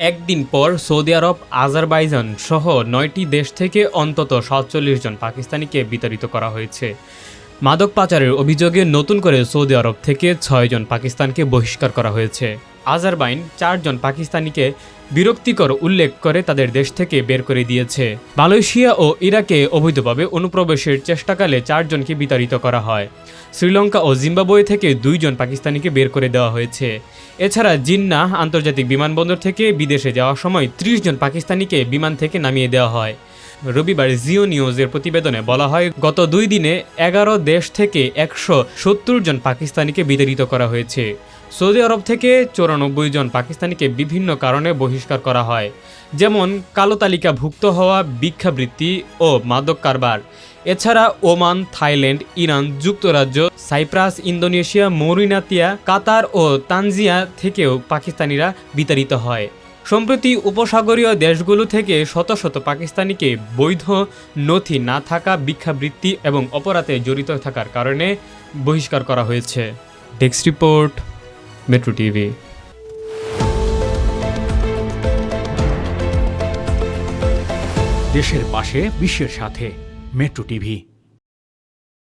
একদিন পর সৌদি আরব, আজারবাইজান সহ নয়টি দেশ থেকে অন্তত সাতচল্লিশ জন পাকিস্তানিকে বিতাড়িত করা হয়েছে। মাদক পাচারের অভিযোগে নতুন করে সৌদি আরব থেকে ছয়জন পাকিস্তানকে বহিষ্কার করা হয়েছে। আজারবাইন চারজন পাকিস্তানিকে বিরক্তিকর উল্লেখ করে তাদের দেশ থেকে বের করে দিয়েছে। মালয়েশিয়া ও ইরাকে অবৈধভাবে অনুপ্রবেশের চেষ্টাকালে চারজনকে বিতাড়িত করা হয়। শ্রীলঙ্কা ও জিম্বাবুয়ে থেকে দুইজন পাকিস্তানিকে বের করে দেওয়া হয়েছে। এছাড়া জিন্নাহ আন্তর্জাতিক বিমানবন্দর থেকে বিদেশে যাওয়ার সময় ত্রিশ জন পাকিস্তানিকে বিমান থেকে নামিয়ে দেওয়া হয়। রবিবার জিও নিউজের প্রতিবেদনে বলা হয়, গত দুই দিনে এগারো দেশ থেকে একশো সত্তর জন পাকিস্তানিকে বিতাড়িত করা হয়েছে। সৌদি আরব থেকে চৌরানব্বই জন পাকিস্তানিকে বিভিন্ন কারণে বহিষ্কার করা হয়। যেমন, কালো তালিকাভুক্ত হওয়া ভিক্ষাবৃত্তি ও মাদক কারবার। এছাড়া ওমান, থাইল্যান্ড, ইরান, যুক্তরাজ্য, সাইপ্রাস, ইন্দোনেশিয়া মরিনাতিয়া কাতার ও তানজিয়া থেকেও পাকিস্তানিরা বিতাড়িত হয়। সম্প্রতি উপসাগরীয় দেশগুলো থেকে শত শত পাকিস্তানিকে বৈধ নথি না থাকা, ভিক্ষাবৃত্তি এবং অপরাধে জড়িত থাকার কারণে বহিষ্কার করা হয়েছে। Desk report, metro TV. দেশের পাশে, বিশ্বের সাথে, মেট্রো টিভি।